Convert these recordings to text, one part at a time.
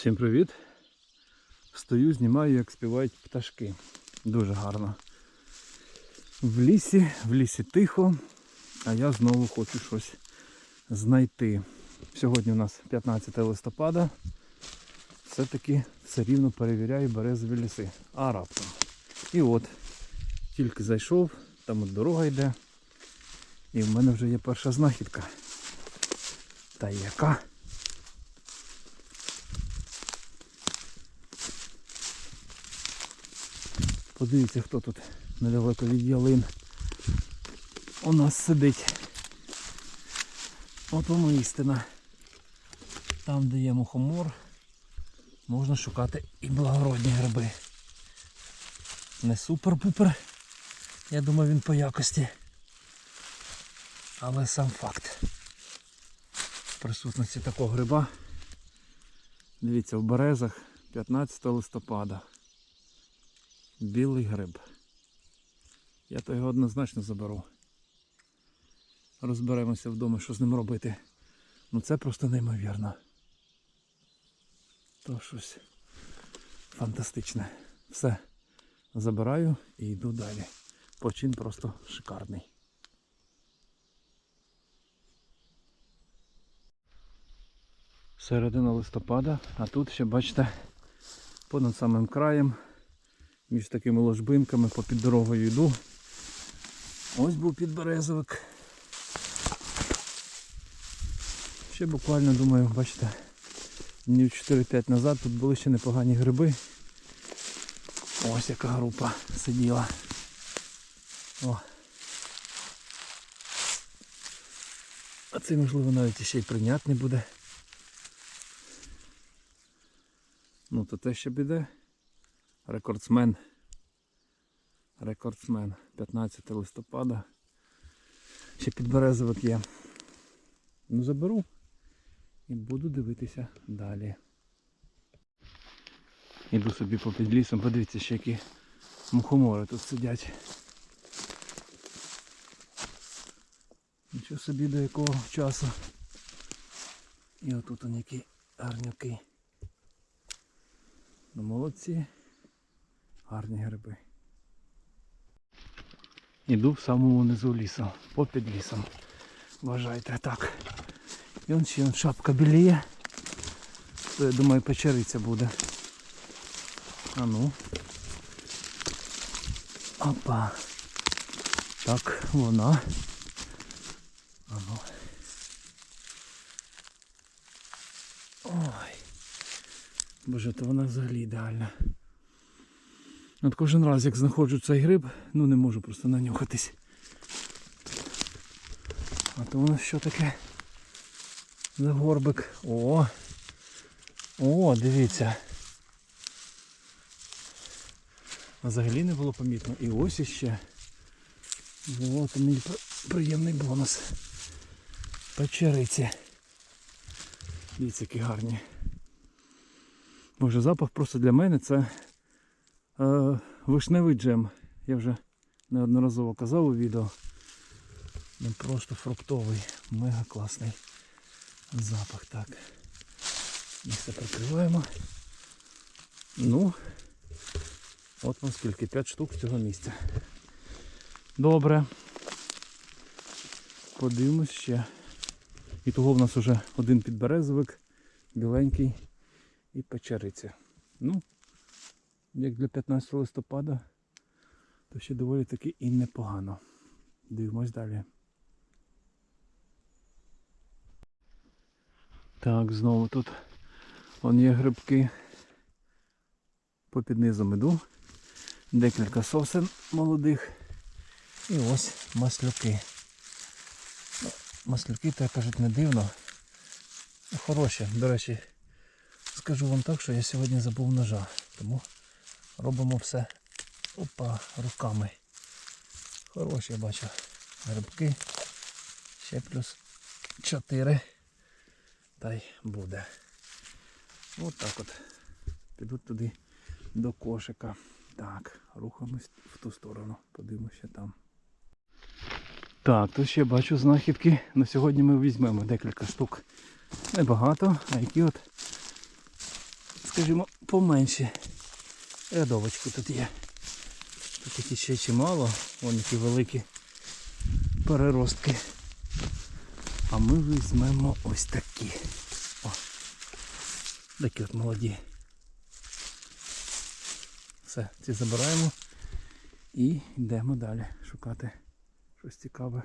Всім привіт! Стою, знімаю, як співають пташки. Дуже гарно. В лісі, в лісі тихо, а я знову хочу щось знайти. Сьогодні у нас 15 листопада. Все-таки все рівно перевіряю березові ліси. А раптом. І от, тільки зайшов, там от дорога йде. І в мене вже є перша знахідка. Та яка? Подивіться, хто тут недалеко від ялин у нас сидить. От воно істина. Там, де є мухомор, можна шукати і благородні гриби. Не супер-пупер. Я думаю, він по якості. Але сам факт присутності такого гриба. Дивіться, в березах 15 листопада. Білий гриб. Я то його однозначно заберу. Розберемося вдома, що з ним робити. Ну це просто неймовірно. То щось фантастичне. Все. Забираю і йду далі. Почин просто шикарний. Середина листопада, а тут ще, бачите, понад самим краєм, між такими ложбинками попід дорогою йду. Ось був підберезовик. Ще буквально, думаю, бачите, днів 4-5 назад тут були ще непогані гриби. Ось яка група сиділа. О. А це можливо навіть ще й прийнятний буде. Ну то те ще біде. Рекордсмен. Рекордсмен. 15 листопада. Ще підберезовик є. Ну заберу і буду дивитися далі. Іду собі попід лісом, подивіться, ще які мухомори тут сидять. Нічого собі до якого часу. І отут он які гарнюки. Ну молодці. Гарні гриби. Іду в самому низу лісу, попід лісом. Вважайте так. І он ще шапка біліє. То я думаю печериця буде. А ну. Опа. Так, вона. А ну. Ой. Боже, то вона взагалі ідеальна. От кожен раз, як знаходжу цей гриб, ну не можу просто нанюхатись. А то у нас що таке? За горбик. О! О, дивіться. А взагалі не було помітно. І ось іще. Мій при- приємний бонус. Печериці. Дивіться, які гарні. Боже, запах просто для мене це вишневий джем. Я вже неодноразово казав у відео. Він просто фруктовий, мега класний запах. Так. Місце прикриваємо. Ну, от вам скільки, 5 штук з цього місця. Добре. Подивимось ще. І того в нас вже один підберезовик, біленький і печериця. Ну, як для 15 листопада, то ще доволі таки і непогано. Дивимось далі. Так, знову тут вон є грибки. Попід низом іду. Декілька сосен молодих. І ось маслюки. Маслюки, то кажуть, не дивно. Хороші. До речі, скажу вам так, що я сьогодні забув ножа. Тому робимо все опа, руками. Хороші бачу. Грибки. Ще плюс 4. Та й буде. От так от. Піду туди до кошика. Так, рухаємось в ту сторону. Подивимося там. Так, тут ще бачу знахідки. На сьогодні ми візьмемо декілька штук. Небагато, а які от скажімо, поменші рядовочки тут є. Тут такі ще чимало, вон які великі переростки. А ми візьмемо ось такі. О, такі от молоді. Все, ці забираємо і йдемо далі шукати щось цікаве.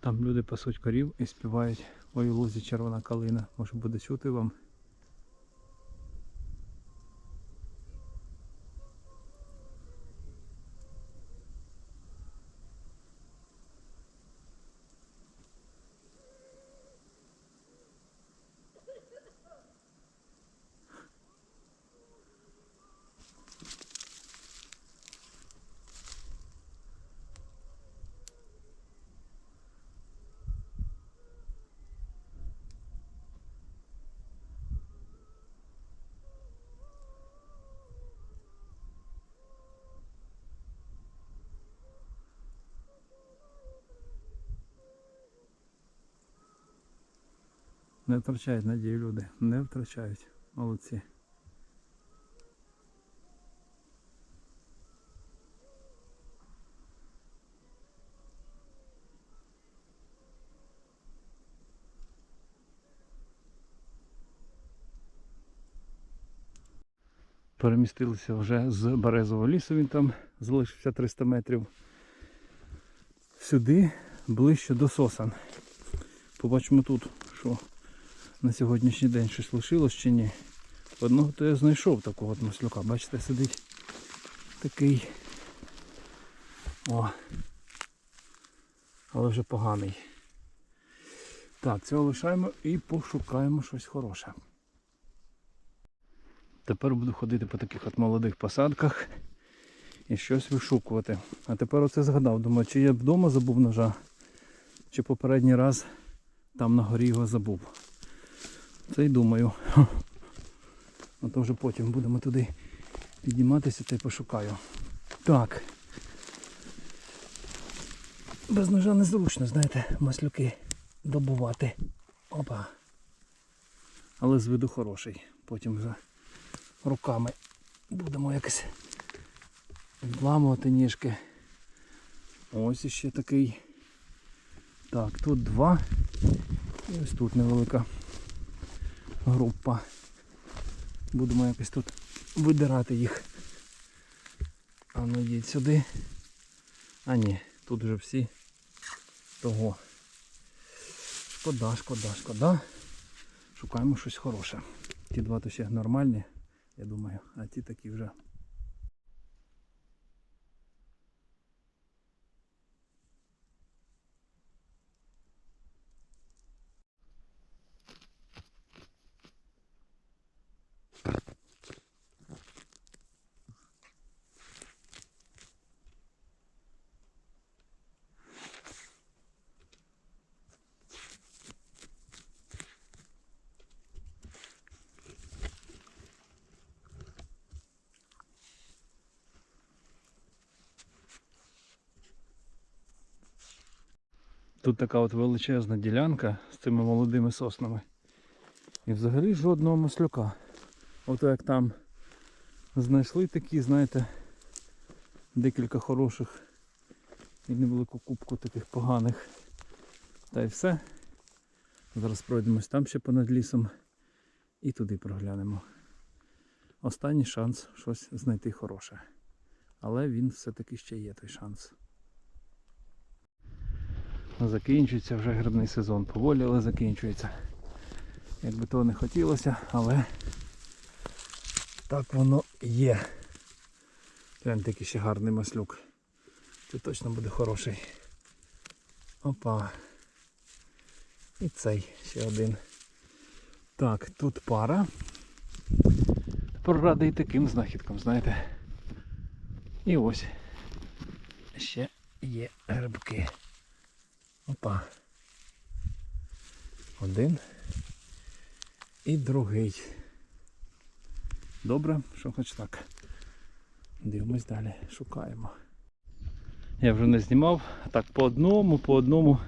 Там люди пасуть корів і співають ой у лузі червона калина. Може буде чути вам. Не втрачають надію люди. Не втрачають. Молодці. Перемістилися вже з Березового лісу, він там залишився 300 метрів. Сюди ближче до сосан. Побачимо тут, що на сьогоднішній день щось лишилось чи ні. Одного то я знайшов такого от маслюка. Бачите, сидить такий. О. Але вже поганий. Так, цього лишаємо і пошукаємо щось хороше. Тепер буду ходити по таких от молодих посадках і щось вишукувати. А тепер оце згадав, думаю, чи я вдома забув ножа, чи попередній раз там на горі його забув. Це й думаю. А то вже потім будемо туди підніматися та й пошукаю. Так. Без ножа незручно, знаєте, маслюки добувати. Опа. Але з виду хороший. Потім вже руками будемо якось відламувати ніжки. Ось іще такий. Так, тут два. І ось тут невелика група. Будемо якось тут видирати їх. А ну йдіть сюди. А ні, тут вже всі того. Шкода, шкода, шкода. Шукаємо щось хороше. Ті два ще нормальні, я думаю, а ті такі вже. Тут така от величезна ділянка з цими молодими соснами. І взагалі жодного маслюка. Ото як там знайшли такі, знаєте, декілька хороших і невелику кубку таких поганих. Та й все. Зараз пройдемось там ще понад лісом і туди проглянемо. Останній шанс щось знайти хороше. Але він все-таки ще є той шанс. Закінчується вже грибний сезон. Поволі, але закінчується. Як би того не хотілося, але так воно є. Гляньте, який ще гарний маслюк. Це точно буде хороший. Опа. І цей ще один. Так, тут пара. Тепер радий таким знахідкам, знаєте. І ось ще є грибки. Опа. Один. І другий. Добре, що хоч так. Дивимось далі, шукаємо. Я вже не знімав, так по одному, по одному.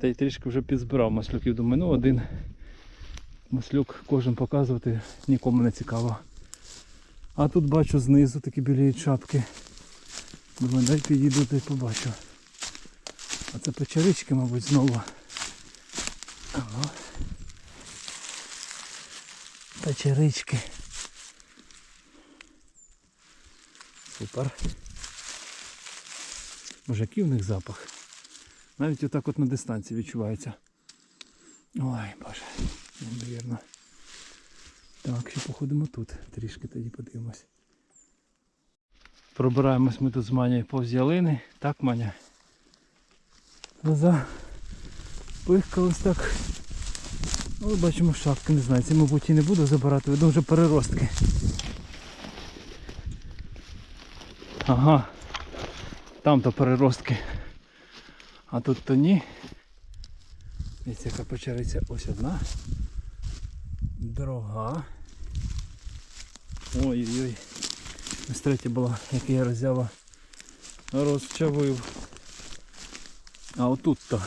Та й трішки вже підзбирав маслюків. Думаю, ну один Маслюк кожен показувати нікому не цікаво. А тут бачу знизу такі біліють шапки. Думаю, дай підійду та побачу. А це печерички, мабуть, знову. Ага. Печерички. Супер. Боже, який в них запах. Навіть отак от на дистанції відчувається. Ой, боже, неймовірно. Так, ще походимо тут. Трішки тоді подивимось. Пробираємось ми тут з Манею повз ялини. Так, Маня? За пихкались так. Але бачимо шапки, не знаю. Це, мабуть, і не буду забирати, видно вже переростки. Ага. Там то переростки. А тут то ні. Дивіться, яка печериця ось одна. Друга. Ой-ой-ой. Ось третя була, яку я роззяла. Розчавив. А отут то.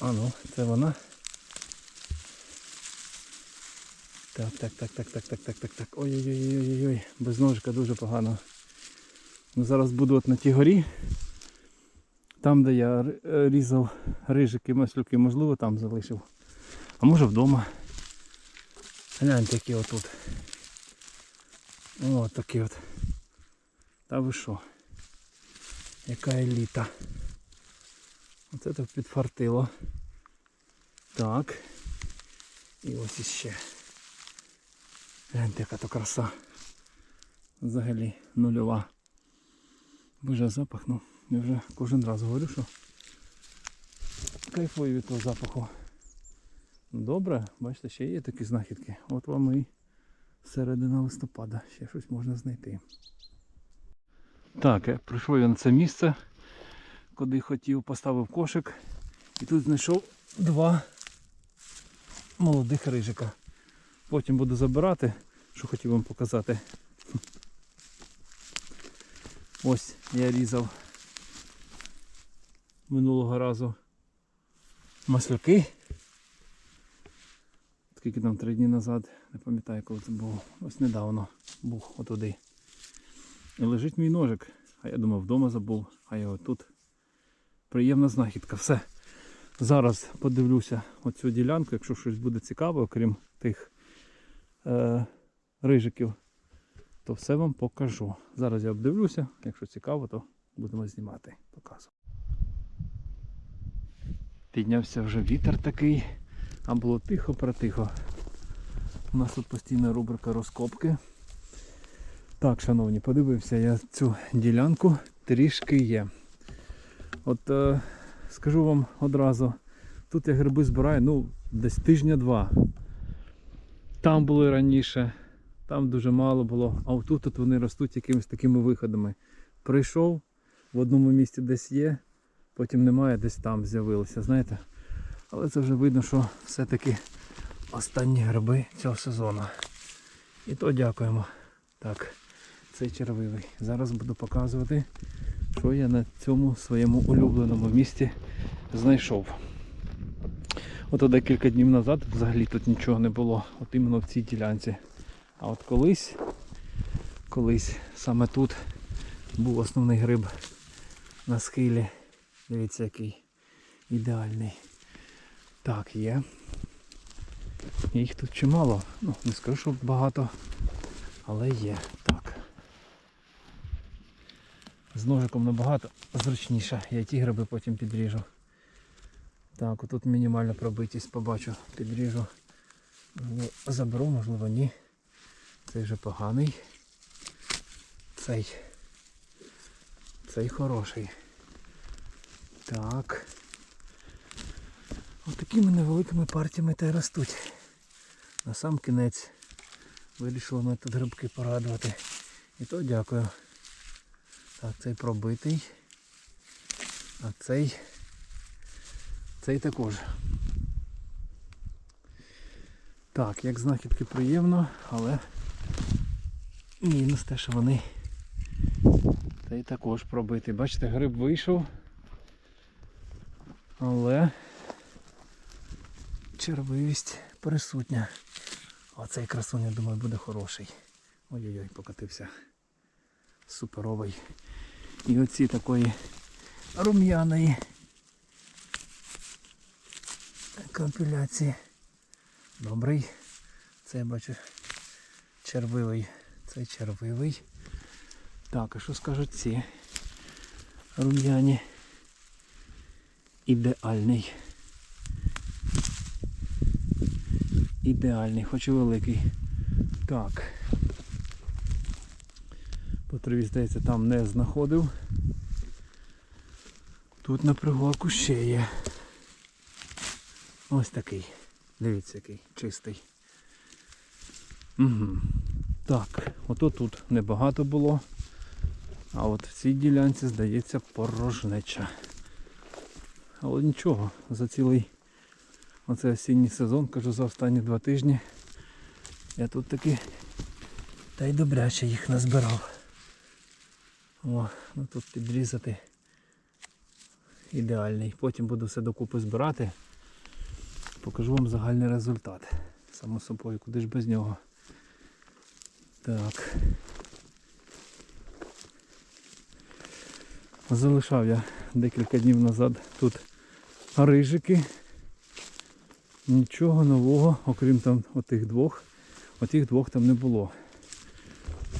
А ну, це вона. Так, так, так, так, так, так, так, так, так. Ой-ой-ой-ой-ой. Без ножика дуже погано. Ну, зараз буду от на тій горі. Там, де я е, різав рижики, маслюки, можливо, там залишив. А може вдома. Гляньте, які отут. О, такі от. Та ви що? Яка еліта. Оце так підфартило. Так. І ось іще. Гляньте, яка то краса. Взагалі нульова. Боже, запах, ну, я вже кожен раз говорю, що кайфую від того запаху. Добре, бачите, ще є такі знахідки. От вам і середина листопада. Ще щось можна знайти. Так, прийшов я на це місце, куди хотів, поставив кошик. І тут знайшов два молодих рижика. Потім буду забирати, що хотів вам показати. Ось я різав минулого разу маслюки. Скільки там три дні назад, не пам'ятаю коли це було. Ось недавно був отуди. Лежить мій ножик. А я думав вдома забув, а я тут. Приємна знахідка. Все. Зараз подивлюся оцю ділянку, якщо щось буде цікаве, окрім тих е, рижиків, то все вам покажу. Зараз я обдивлюся, якщо цікаво, то будемо знімати, показувати. Піднявся вже вітер такий, а було тихо протихо. У нас тут постійна рубрика розкопки. Так, шановні, подивився я цю ділянку, трішки є. От е, скажу вам одразу, тут я гриби збираю ну, десь тижня-два. Там були раніше, там дуже мало було, а отут от вони ростуть якимись такими виходами. Прийшов, в одному місці десь є, потім немає, десь там з'явилися, знаєте. Але це вже видно, що все-таки останні гриби цього сезону. І то дякуємо. Так, цей червивий. Зараз буду показувати, що я на цьому своєму улюбленому місці знайшов. От декілька днів назад взагалі тут нічого не було, от іменно в цій ділянці. А от колись, колись саме тут був основний гриб на схилі. Дивіться, який ідеальний. Так, є. Їх тут чимало. Ну, не скажу, що багато, але є. З ножиком набагато зручніше. Я ті гриби потім підріжу. Так, отут мінімальна пробитість побачу, підріжу. Можливо, Заберу, можливо, ні. Цей вже поганий. Цей. Цей хороший. Так. Ось такими невеликими партіями та й ростуть. На сам кінець вирішили ми тут грибки порадувати. І то дякую. Так, цей пробитий. А цей. Цей також. Так, як знахідки приємно, але мінус те, що вони цей також пробитий. Бачите, гриб вийшов. Але червивість присутня. Оцей красуня, думаю, буде хороший. Ой-ой-ой, покатився. Суперовий. І оці такої рум'яної компіляції. Добрий. Це я бачу червивий. Це червивий. Так, а що скажуть ці рум'яні? Ідеальний. Ідеальний, хоч і великий. Так. Траві, здається, там не знаходив. Тут на пригорку ще є. Ось такий. Дивіться, який чистий. Угу. Так, ото тут небагато було. А от в цій ділянці, здається, порожнеча. Але нічого, за цілий оцей осінній сезон, кажу, за останні два тижні. Я тут таки та й добряче їх назбирав. О, ну тут підрізати ідеальний. Потім буду все докупи збирати. Покажу вам загальний результат. Само собою, куди ж без нього. Так. Залишав я декілька днів назад тут рижики. Нічого нового, окрім там отих двох. Отих двох там не було.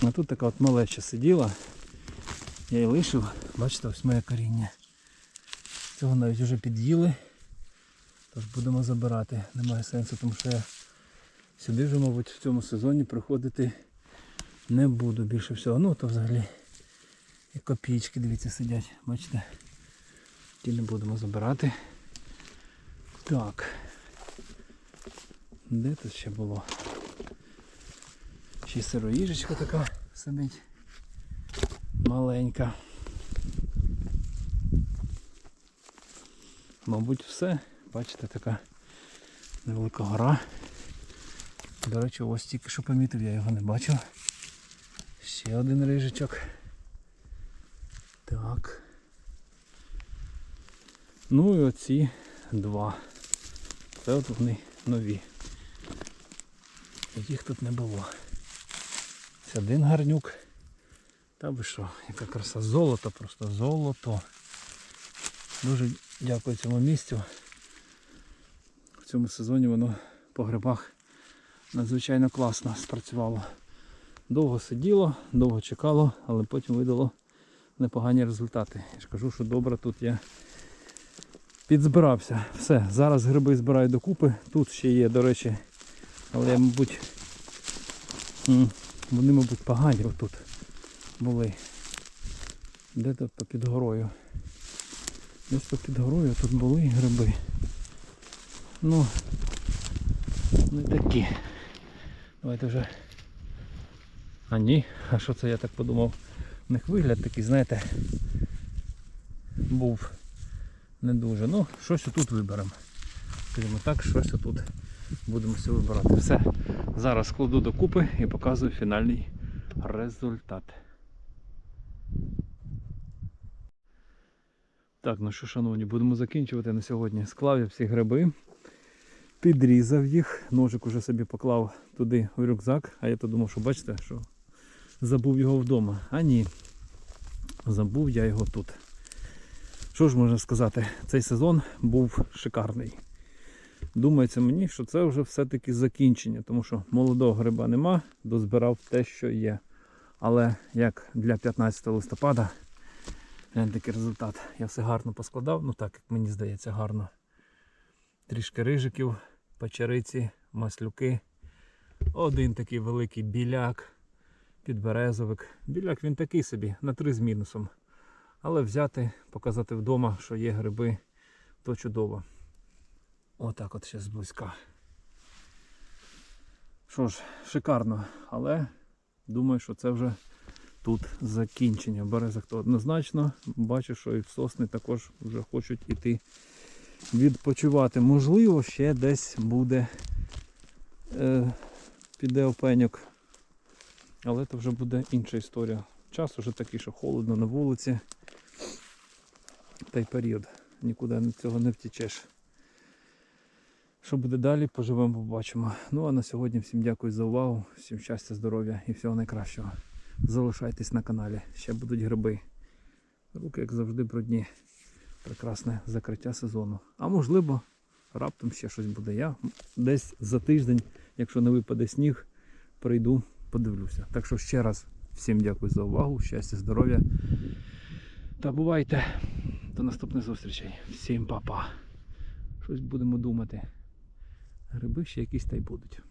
А тут така от малеча сиділа. Я її лишив. Бачите, ось моє коріння. Цього навіть вже під'їли. Тож будемо забирати. Немає сенсу, тому що я сюди вже, мабуть, в цьому сезоні приходити не буду більше всього. Ну то взагалі і копійки, дивіться, сидять. Бачите? Ті не будемо забирати. Так. Де тут ще було? Ще сироїжечка така сидить. Маленька. Мабуть, все. Бачите, така невелика гора. До речі, ось тільки що помітив, я його не бачив. Ще один рижичок. Так. Ну і оці два. Це от вони нові. Їх тут не було. Це один гарнюк. Та ви що, яка краса, золото, просто золото. Дуже дякую цьому місцю. В цьому сезоні воно по грибах надзвичайно класно спрацювало. Довго сиділо, довго чекало, але потім видало непогані результати. Я ж кажу, що добре тут я підзбирався. Все, зараз гриби збираю докупи. Тут ще є, до речі, але я, мабуть, вони, мабуть, погані отут були. Де тут попід горою? Десь попід горою тут були гриби. Ну, не такі. Давайте вже. А ні, а що це я так подумав? У них вигляд такий, знаєте, був не дуже. Ну, щось тут виберемо. Скажімо так, щось тут будемо все вибирати. Все. Зараз кладу докупи і показую фінальний результат. Так, ну що, шановні, будемо закінчувати на сьогодні. Склав я всі гриби, підрізав їх, ножик уже собі поклав туди в рюкзак, а я то думав, що бачите, що забув його вдома. А ні, забув я його тут. Що ж можна сказати, цей сезон був шикарний. Думається мені, що це вже все-таки закінчення, тому що молодого гриба нема, дозбирав те, що є. Але як для 15 листопада, гляньте такий результат. Я все гарно поскладав, ну так, як мені здається, гарно. Трішки рижиків, печериці, маслюки. Один такий великий біляк, підберезовик. Біляк він такий собі, на три з мінусом. Але взяти, показати вдома, що є гриби, то чудово. Отак от ще зблизька. Що ж, шикарно, але думаю, що це вже тут закінчення. В березах то однозначно. Бачу, що і сосни також вже хочуть іти відпочивати. Можливо, ще десь буде е, піде опеньок. Але це вже буде інша історія. Час уже такий, що холодно на вулиці. Та й період. Нікуди від цього не втічеш. Що буде далі, поживемо, побачимо. Ну а на сьогодні всім дякую за увагу, всім щастя, здоров'я і всього найкращого. Залишайтесь на каналі, ще будуть гриби. Руки, як завжди, брудні. Прекрасне закриття сезону. А можливо, раптом ще щось буде. Я десь за тиждень, якщо не випаде сніг, прийду, подивлюся. Так що ще раз всім дякую за увагу, щастя, здоров'я. Та бувайте. До наступних зустрічей. Всім па-па. Щось будемо думати. Гриби ще якісь та й будуть.